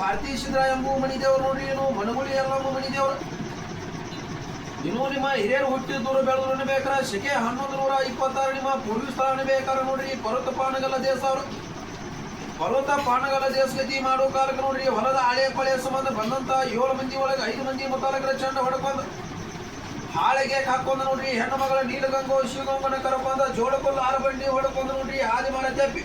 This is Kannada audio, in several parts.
ಭಾರತೀಯ ಸಿದ್ದರಾಯ ಎಂಬುವ ಮನಿ ದೇವರು ನೋಡ್ರಿ ಏನು ಮನಗುಳಿ ಎಲ್ಲಮ್ಮ ಮನಿ ದೇವರು ಇನ್ನು ನಿಮ್ಮ ಹಿರಿಯರು ಹುಟ್ಟಿ ದೂರ ಬೆಳೆದ್ರು ಬೇಕಾರ ಶಕೆ ಹನ್ನೊಂದು ನೂರ ಇಪ್ಪತ್ತಾರು ನಿಮ್ಮ ಪೂರ್ವಿ ಸ್ಥಳ ಬೇಕಾರ ನೋಡ್ರಿ, ಪರ್ವತ ಪಾನಗಲ್ಲ ದೇಶ ಅವರು. ಪರ್ವತ ಪಾನಗಲ ದೇಶಗತಿ ಮಾಡೋ ಕಾಲಕ್ಕೆ ನೋಡ್ರಿ, ಹೊಲದ ಹಳೆ ಪಳೆಯ ಸಂಬಂಧ ಬಂದಂತ ಏಳು ಮಂದಿ ಒಳಗೆ ಐದು ಮಂದಿ ಮುತಾಲಕರ ಚಂಡ ಹೊಡ್ಕೊಂಡ್ ಹಾಳೆಗೆ ಹಾಕೊಂಡ ನೋಡ್ರಿ, ಹೆಣ್ಣು ಮಗಳ ನೀಲಗಂಗೋ, ಶಿವಗಂಗನ ಕರಕೊಂಡ ಆರು ಬಂಡಿ ಹೊಡ್ಕೊಂಡ ನೋಡ್ರಿ, ಹಾದಿ ಮಾಡ ತೆಪ್ಪಿ.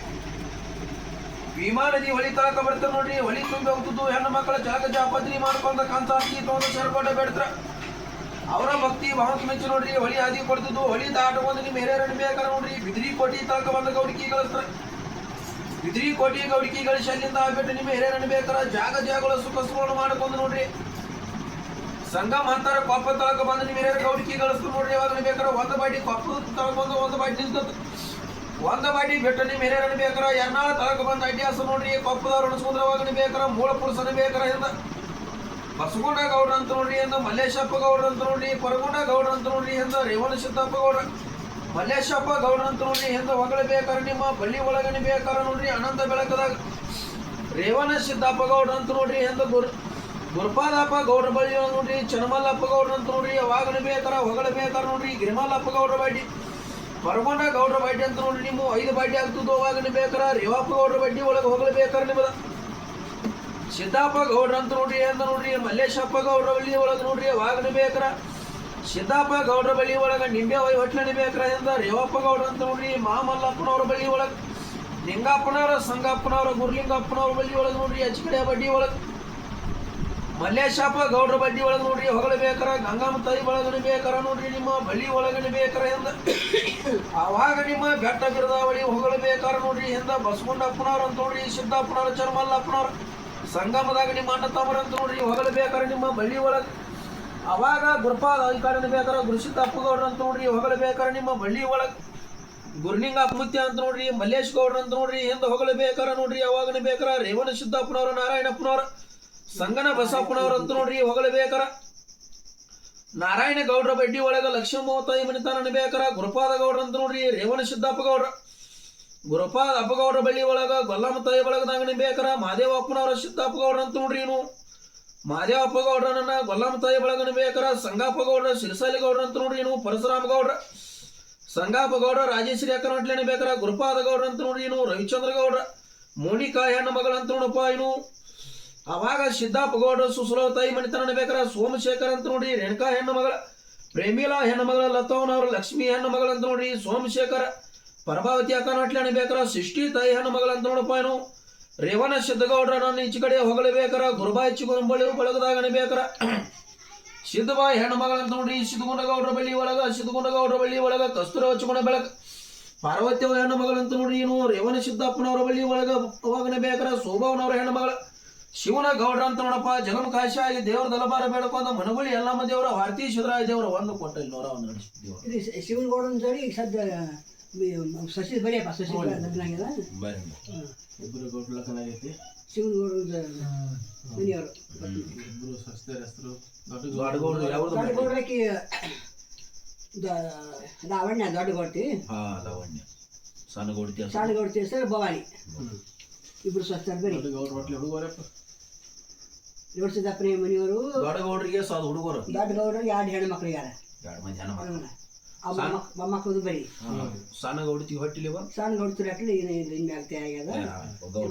ಭೀಮಾ ನದಿ ಹೊಳಿ ತಳಕ ಬರ್ತಾರೆ ನೋಡ್ರಿ, ಹೊಳಿ ತುಂಬಿ ಹೋಗ್ತಿದ್ದು ಹೆಣ್ಣು ಮಕ್ಕಳ ಜಾಗ ಜಾಪತ್ರಿ ಮಾಡ್ಕೊಂಡ ಕಂತ ಹಾಕಿ ತೊಗೊಂಡು ಸೇರ್ಕೊಂಡ ಬೆಡ್ತಾರ. ಅವರ ಭಕ್ತಿ ಬಹಳ ಮೆಚ್ಚು ನೋಡ್ರಿ, ಹೊಳಿ ಹಾದಿ ಕೊಡ್ತಿದ್ದು, ಹೊಳಿ ದಾಟಕೊಂಡು ನಿಮ್ಮ ಹಿರಿಯರನ್ನು ಬೇಕಾರ ನೋಡ್ರಿ, ಬಿದ್ರಿ ಕೋಟಿ ತಳಕ ಬಂದ ಗೌಡಿಕಿ ಕಳಿಸ್ತಾರ ಬಿದ್ರಿ ಕೋಟಿ ಗೌಡಿಕಿ ಗಳಿಸಿ ಅಲ್ಲಿಂದ ಆಗ್ಬಿಟ್ಟು ನಿಮ್ಮ ಹಿರಿಯರನ್ನು ಬೇಕಾರ ಜಾಗ ಜಾಗಗಳ ಸುಖ ಸುಖವನ್ನು ಮಾಡ್ಕೊಂಡು ನೋಡ್ರಿ. ಸಂಗಮ ಅಂತಾರ ಕೊಪ್ಪ ತಳಕ ಬಂದು ನಿಮ್ಮ ಹಿರಿಯರ ಗೌಡಿಕಿ ಕಳಿಸ್ತು ನೋಡ್ರಿ, ಯಾವಾಗ ಬೇಕಾರೆ ಒಂದು ಬಾಟಿ ಕೊಪ್ಪ ತಳಕ ಬಂದು ಒಂದು ಬಾಟಿ ನಿಂತದ್ದು ಒಂದು ಮಾಡಿ ಬೆಟ್ಟನಿ ಹಿರಿಯರನ್ನು ಬೇಕಾರ, ಎರ್ನಾಳ ತಳಕ ಬಂದ ಅಡ್ಯಾಸ ನೋಡ್ರಿ ಕೊಪ್ಪದವ್ರು ಅಣಿಸ್ಕೊಂಡ್ರೆ ಅವಾಗ ಬೇಕಾರ, ಮೂಲ ಪುರುಷನ ಬೇಕಾರ ಎಂದ ಬಸಗುಂಡ ಗೌಡ್ರ ಅಂತ ನೋಡ್ರಿ ಎಂದ ಮಲ್ಲೇಶಪ್ಪ ಗೌಡ್ರ ಅಂತ ನೋಡ್ರಿ ಪರಗುಂಡ ಗೌಡ್ರ ಅಂತ ನೋಡ್ರಿ ಎಂದ ರೇವಣ ಸಿದ್ದಪ್ಪ ಗೌಡ್ರ, ಮಲ್ಲೇಶಪ್ಪ ಗೌಡ್ರ ಅಂತ ನೋಡ್ರಿ ಎಂದ ಒಗಳ ಬೇಕಾರ ನಿಮ್ಮ ಬಳ್ಳಿ ಒಳಗನೆ ಬೇಕಾರ ನೋಡ್ರಿ ಅನಂತ ಬೆಳಕದಾಗ. ರೇವಣ ಸಿದ್ದಪ್ಪ ಗೌಡ್ರ ಅಂತ ನೋಡ್ರಿ ಎಂದ ಗುರ್, ಗುರುಪಾದಪ್ಪ ಗೌಡ್ರ ಬಳ್ಳಿ ನೋಡ್ರಿ, ಚನ್ನಮಲ್ಲಪ್ಪ ಗೌಡ್ರ ಅಂತ ನೋಡ್ರಿ ಅವಾಗನ ಬೇಕಾರ, ಹೊಗಳ ಬೇಕಾರ ನೋಡ್ರಿ, ಗಿರಿಮಲ್ಲಪ್ಪ ಗೌಡ್ರ ಬಡ್ಡಿ ಪರಗೊಂಡ ಗೌಡ್ರ ಬಾಟಿ ಅಂತ ನೋಡ್ರಿ ನಿಮ್ಮ ಐದು ಬಡ್ಡಿ ಆಗ್ತದ್ದು ನಿಮ್ ಬೇಕಾರ, ರೇವಪ್ಪ ಗೌಡ್ರ ಬಡ್ಡಿ ಒಳಗೆ ಹೋಗಲು ಬೇಕಾರ ನಿಮ್ಮದ ಸಿದ್ದಾಪ ಗೌಡ್ರ ಅಂತ ನೋಡ್ರಿ ಅಂತ ನೋಡ್ರಿ, ಮಲ್ಲೇಶಪ್ಪ ಗೌಡ್ರ ಬಳ್ಳಿ ಒಳಗೆ ನೋಡ್ರಿ ಅವಾಗನ ಬೇಕಾರ. ಸಿದ್ದಾಪ ಗೌಡ್ರ ಬಳ್ಳಿ ಒಳಗ ನಿಂಬೆ ವೈ ಹೊಟ್ಲನೆ ಬೇಕಾರ ಎಂದ, ರೇವಪ್ಪ ಗೌಡ್ರ ಅಂತ ನೋಡ್ರಿ, ಮಾಮಲ್ಲಪ್ಪನವ್ರ ಬಳ್ಳಿ ಒಳಗ. ನಿಂಗಪ್ಪನವರ ಸಂಗಪ್ಪನವರ, ಗುರ್ಲಿಂಗಪ್ಪನವ್ರ ಬಳ್ಳಿ ಒಳಗೆ ನೋಡ್ರಿ ಅಚ್ಚ ಕಡೆ ಬಡ್ಡಿ ಒಳಗೆ. ಮಲ್ಲೇಶಪ್ಪ, ಗೌಡ್ರ ಬಡ್ಡಿ ಒಳಗೆ ನೋಡ್ರಿ, ಹೊಗಳ ಬೇಕಾರ ಗಂಗಮ್ಮ ತಾಯಿ ಒಳಗಡೆ ಬೇಕಾರ ನೋಡ್ರಿ, ನಿಮ್ಮ ಬಳ್ಳಿ ಒಳಗಡೆ ಬೇಕಾರ ಎಂದ. ಅವಾಗ ನಿಮ್ಮ ಬೆಟ್ಟ ಬಿರದಾವಳಿ ಹೊಗಳ ಬೇಕಾರ ನೋಡ್ರಿ, ಎಂದ ಬಸವಣ್ಣಪ್ಪನವ್ರ ಅಂತ ನೋಡ್ರಿ, ಸಿದ್ದಪ್ಪನವ್ರ ಚರ್ಮಲ್ಲಪ್ಪನವ್ರ ಸಂಗಮದಾಗ ನಿಮ್ಮ ಅಣ್ಣ ತಮ್ಮರ ಅಂತ ನೋಡ್ರಿ, ಹೊಗಳ ಬೇಕಾರ ನಿಮ್ಮ ಬಳ್ಳಿ ಒಳಗೆ. ಅವಾಗ ಗುರುಪಾದ ಅಧಿಕಾರಿನ ಬೇಕಾರ ಗುರುಸಿದ್ದಪ್ಪ ಗೌಡ್ರ ಅಂತ ನೋಡ್ರಿ, ಹೊಗಳ ಬೇಕಾರ ನಿಮ್ಮ ಬಳ್ಳಿ ಒಳಗೆ. ಗುರುಲಿಂಗ ಮುತ್ಯ ಅಂತ ನೋಡ್ರಿ, ಮಲ್ಲೇಶ್ ಗೌಡ್ರ ಅಂತ ನೋಡ್ರಿ ಹೆಂದ ಹೊಗಳ ಬೇಕಾರ ನೋಡ್ರಿ ಅವಾಗನೇ ಬೇಕಾರ ರೇವಣ ಸಿದ್ದಪ್ಪನವ್ರ, ನಾರಾಯಣಪ್ಪನವ್ರ. ಸಂಗನ ಬಸಪ್ಪನವ್ರ ಅಂತ ನೋಡ್ರಿ ಹೊಗಳ ಬೇಕಾರ. ನಾರಾಯಣ ಗೌಡ್ರ ಬಡ್ಡಿ ಒಳಗ ಲಕ್ಷ್ಮಮ್ಮ ತಾಯಿ ಮನಿತಾನ ಬೇಕಾರ. ಗುರುಪಾದ ಗೌಡ್ರ ಅಂತ ನೋಡ್ರಿ, ರೇವಣ ಸಿದ್ದಪ್ಪ ಗೌಡ್ರ. ಗುರುಪಾದ ಅಪ್ಪಗೌಡ್ರ ಬಳ್ಳಿ ಒಳಗ ಗೊಲ್ಲಮ್ಮ ತಾಯಿ ಒಳಗದಾಗನೆ ಬೇಕಾರ. ಮಾದೇವ ಅಪ್ಪನವ್ರ ಸಿದ್ದಪ್ಪ ಗೌಡ್ರ ಅಂತ ನೋಡ್ರಿ ನೀವು ಮಾದೇವ ಅಪ್ಪಗೌಡ್ರನ್ನ ಗೊಲ್ಲಮ್ಮ ತಾಯಿ ಒಳಗನೆ ಬೇಕಾರ. ಸಂಗಾಪ ಗೌಡ್ರ ಸಿರಿಸಾಲಿ ಗೌಡ್ರ ಅಂತ ನೋಡ್ರಿ ನೀವು ಪರಶುರಾಮ ಗೌಡ್ರ. ಸಂಗಾಪ ಗೌಡ್ರ, ರಾಜೇಶ್ವರಿ ಅಕ್ಕನ ಬೇಕಾರ. ಗುರುಪಾದ ಗೌಡ್ರ ಅಂತ ನೋಡ್ರಿ ನೀನು ರವಿಚಂದ್ರ ಗೌಡ್ರ. ಮೋನಿಕಾ ಹೆಣ್ಣು ಮಗಳಂತ ನೋಡಪ್ಪ ಇನ್ನು. ಅವಾಗ ಸಿದ್ಧ ಪಗೋಡ ಸುಸುಲವ ತಾಯಿ ಮಣಿತನ ಬೇಕಾರ ಸೋಮಶೇಖರ್ ಅಂತ ನೋಡ್ರಿ ರೇಣುಕಾ ಹೆಣ್ಣು ಮಗಳ, ಪ್ರೇಮಿಲಾ ಹೆಣ್ಣು ಮಗಳ, ಲತವನವ್ರ ಲಕ್ಷ್ಮಿ ಹೆಣ್ಣು ಮಗಳ ಅಂತ ನೋಡ್ರಿ ಸೋಮಶೇಖರ ಪರಭಾವತಿ ಅಕ್ಕನ ಹೊಟ್ಲೇನೆ ಬೇಕಾರ ಸೃಷ್ಟಿ ತಾಯಿ ಹೆಣ್ಣು ಮಗಳ ಅಂತ ನೋಡಪ್ಪ ಏನು ರೇವಣ ಸಿದ್ಧಗೌಡ್ರ ನನ್ನ ಈಚೆ ಕಡೆ ಹೊಗಳಬೇಕಾರ ಗುರುಬಾಯಿ ಚಿಗುರಂಬಳಿ ಬಳಗದಾಗ ಬೇಕಾರ. ಸಿದ್ಧಬಾಯಿ ಹೆಣ್ಣು ಮಗಳಂತ ನೋಡ್ರಿ ಸಿದ್ಧಗುಂಡಗೌಡ್ರ ಬಳ್ಳಿ ಒಳಗ, ಸಿದ್ಧಗುಂಡಗೌಡ್ರ ಬಳ್ಳಿ ಒಳಗ ಕಸ್ತೂರ ಹಚ್ಚಿಕೊಂಡ ಬೆಳಕ ಪಾರ್ವತಿಯವ ಹೆಣ್ಣು ಮಗಳಂತ ನೋಡ್ರಿ ಏನು ರೇವಣ ಸಿದ್ದಪ್ಪನವರ ಬಳ್ಳಿ ಒಳಗ ಅವಾಗನೆ ಬೇಕಾರ, ಶೋಭಾವನವ್ರ ಹೆಣ್ಣು ಮಗಳ. ಶಿವನ ಗೌಡ್ರ ಅಂತ ನೋಡಪ್ಪ ಜಗಮ ಕಾಶಿಯಾಗಿ ದೇವ್ರ ದಲಬಾರ ಬೇಡ್ಕೊಂಡ ಮನಗುಳಿ ಎಲ್ಲಮ್ಮ ದೇವರ ವಾರ್ತಿ ಶಿವರಾಯ ದೇವರ ಒಂದು ಕೊಟ್ಟ ಇಲ್ಲಿ ನೂರ ಒಂದು ಇದು ಶಿವನ್ ಗೌಡನ ಜೋಡಿ ಈಗ ಸದ್ಯ ಸಸಿ ಬರೆಯಪ್ಪ ಸಸಿ ಇಬ್ಬರು ಗೌಡ್ರ ಶಿವನ ಮನೆಯವರು. ಇಬ್ಬರು ಸಸ್ತರ ಹೆಸರು ದೊಡ್ಡ ಗೌಡ್ರು ಯಾವ್ದು ಲಾವಣ್ಯ ದೊಡ್ಡ ಗೌಡ್ತಿ ಹಾ ಲವಣ್ಯ ಸಣ್ಣ ಗೌಡ್ತಿ ಅಂತ. ಸಣ್ಣ ಗೌಡ್ತಿ ಹೆಸರು ಭವಾನಿ. ಇಬ್ರು ಸ್ವಸ್ಥರ ಬರಿ ದೊಡ್ಡ ಗೌಡ್ರ ಹೊಟ್ಲಿ ಹುಡುಗರಪ್ಪ. ಜೋಡಿಸಿದಪ್ಪನೇ ಮನೆಯವರು. ದೊಡ್ಡ ಗೌಡ್ರಿಗೆ ಸಾದ್ ಹುಡುಗರು. ದೊಡ್ಡಗೌಡರು ಎರಡು ಹೆಣ್ಣು ಯಾರ ಎರಡು ಮಂದಿ ಜನ ಮಕ್ಳು. ಮೊಮ್ಮಕ್ಕಳದು ಬರಿ. ಸಣ್ಣ ಗೌಡತಿ ಹೊಟ್ಟಿಲಿ ಬಾ. ಸಣ್ಣ ಗೌಡ್ತಿ ಹಾಕಲಿ ಇನ್ನು ಆಗ್ತಾ ಆಗ್ಯದ.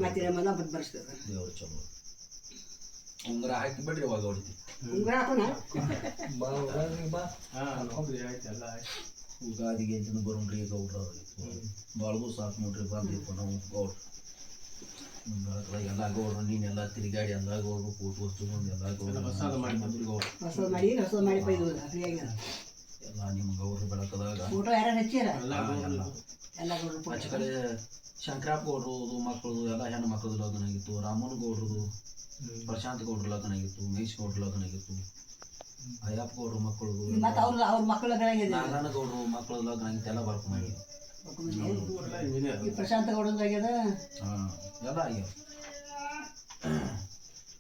ಮತ್ತೆ ಮನ ಮತ್ತೆ ಬರ್ಸ್ತದ ದೇವ್ರ ಚಲೋ. ಉಂಗುರ ಹಾಕಿ ಬಿಡ್ರಿ ಅವಾಗ ಹೊಡಿತಿ ಉಂಗುರ ಹಾಕೋಣ? ಹಾ ಹೋಗ್ರಿ ಆಯ್ತು ಎಲ್ಲ ಆಯ್ತು. ಉಗಾದಿಗೆ ಅಂತ ಬರೋಣ್ರಿ ಗೌಡ್ರ ಬಾಳ್ಗೂ ಸಾಕು ನೋಡ್ರಿ ಬಂದಿಪ್ಪ ನಾವು ಗೌಡ್ರ. ಎಲ್ಲ ಗೌಡ್ರು ನೀನೆಲ್ಲ ತಿರುಗಾಡಿ ಎಲ್ಲ ಗೌಡ್ರು ಕೂತು ಹಚ್ಕೊಂಡು ಎಲ್ಲ ಗೌಡ್ರು ಎಲ್ಲ ನಿಮ್ಮ ಗೌಡ್ರ ಬೆಳಕದಾಗ ಆಚೆ ಕಡೆ ಶಂಕರಪ್ಪ ಗೌಡ್ರದು ಮಕ್ಕಳದು ಎಲ್ಲ ಹೆಣ್ಣು ಮಕ್ಕಳದು ಲಗ್ನ ಆಗಿತ್ತು. ರಾಮನ್ ಗೌಡ್ರದು ಪ್ರಶಾಂತ್ ಗೌಡ್ರ ಲಗ್ನ ಆಗಿತ್ತು. ಮಹೇಶ್ ಗೌಡ್ರ ಲಗ್ನ ಆಗಿತ್ತು. ಅಯ್ಯಪ್ಪ ಗೌಡ್ರ ಮಕ್ಕಳದು ಮಕ್ಕಳ ಗೌಡ್ರು ಮಕ್ಕಳದು ಲಗ್ನ ಆಗಿತ್ತು. ಎಲ್ಲ ಬರ್ಕೊಂಡು ಈ ಪ್ರಶಾಂತ ಗೌಡಂದು ಎಲ್ಲ ಆಗ್ಯಾವ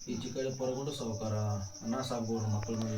ಈಚೆ ಕಡೆ ಪರಗೊಂಡು ಸಾವುಕಾರ ಅಣ್ಣ ಸಾಕು ಮಕ್ಕಳ